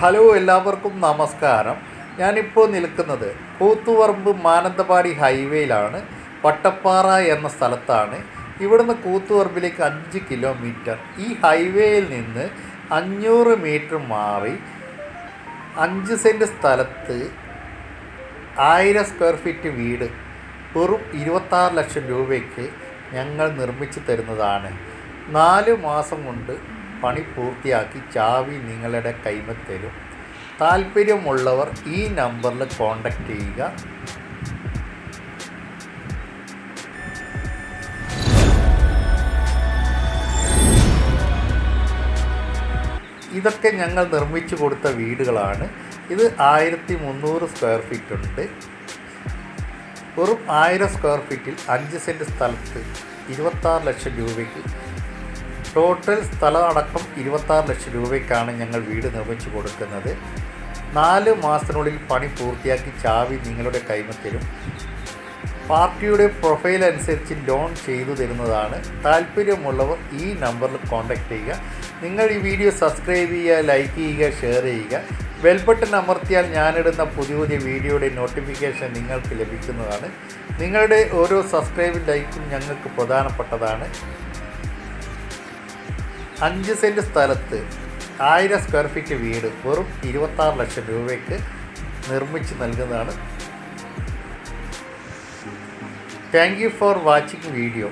Hello എല്ലാവർക്കും നമസ്കാരം. ഞാനിപ്പോൾ നിൽക്കുന്നത് കൂത്തുപറമ്പ് മാനന്തവാടി ഹൈവേയിലാണ്. പട്ടപ്പാറ എന്ന സ്ഥലത്താണ്. ഇവിടുന്ന് കൂത്തുപറമ്പിലേക്ക് അഞ്ച് കിലോമീറ്റർ. ഈ ഹൈവേയിൽ നിന്ന് അഞ്ഞൂറ് മീറ്റർ മാറി അഞ്ച് സെന്റ് സ്ഥലത്ത് ആയിരം സ്ക്വയർ ഫീറ്റ് വീട് വെറും ഇരുപത്താറ് ലക്ഷം രൂപയ്ക്ക് ഞങ്ങൾ നിർമ്മിച്ചു തരുന്നതാണ്. നാല് മാസം കൊണ്ട് പണി പൂർത്തിയാക്കി ചാവി നിങ്ങളുടെ കൈമ തരും. താല്പര്യമുള്ളവർ ഈ നമ്പറിൽ കോൺടാക്റ്റ് ചെയ്യുക. ഇതൊക്കെ ഞങ്ങൾ നിർമ്മിച്ചു കൊടുത്ത വീടുകളാണ്. ഇത് ആയിരത്തി മുന്നൂറ് സ്ക്വയർ ഫീറ്റ് ഉണ്ട്. വെറും ആയിരം സ്ക്വയർ ഫീറ്റിൽ അഞ്ച് സെന്റ് സ്ഥലത്ത് ഇരുപത്താറ് ലക്ഷം രൂപയ്ക്ക് ടോട്ടൽ സ്ഥലം അടക്കം ഇരുപത്താറ് ലക്ഷം രൂപയ്ക്കാണ് ഞങ്ങൾ വീട് നിർമ്മിച്ചു കൊടുക്കുന്നത്. നാല് മാസത്തിനുള്ളിൽ പണി പൂർത്തിയാക്കി ചാവി നിങ്ങളുടെ കൈമത്തിലും പാർട്ടിയുടെ പ്രൊഫൈൽ അനുസരിച്ച് ലോൺ ചെയ്തു തരുന്നതാണ്. താല്പര്യമുള്ളവർ ഈ നമ്പറിൽ കോൺടാക്റ്റ് ചെയ്യുക. നിങ്ങൾ ഈ വീഡിയോ സബ്സ്ക്രൈബ് ചെയ്യുക ലൈക്ക് ചെയ്യുക ഷെയർ ചെയ്യുക. ബെൽ ബട്ടൺ അമർത്തിയാൽ ഞാനിടുന്ന പുതിയ പുതിയ വീഡിയോയുടെ നോട്ടിഫിക്കേഷൻ നിങ്ങൾക്ക് ലഭിക്കുന്നതാണ്. നിങ്ങളുടെ ഓരോ സബ്സ്ക്രൈബും ലൈക്കും ഞങ്ങൾക്ക് പ്രധാനപ്പെട്ടതാണ്. അഞ്ച് സെന്റ് സ്ഥലത്ത് ആയിരം സ്ക്വയർ ഫീറ്റ് വീട് വെറും ഇരുപത്താറ് ലക്ഷം രൂപയ്ക്ക് നിർമ്മിച്ച് നൽകുന്നതാണ്. Thank you for watching video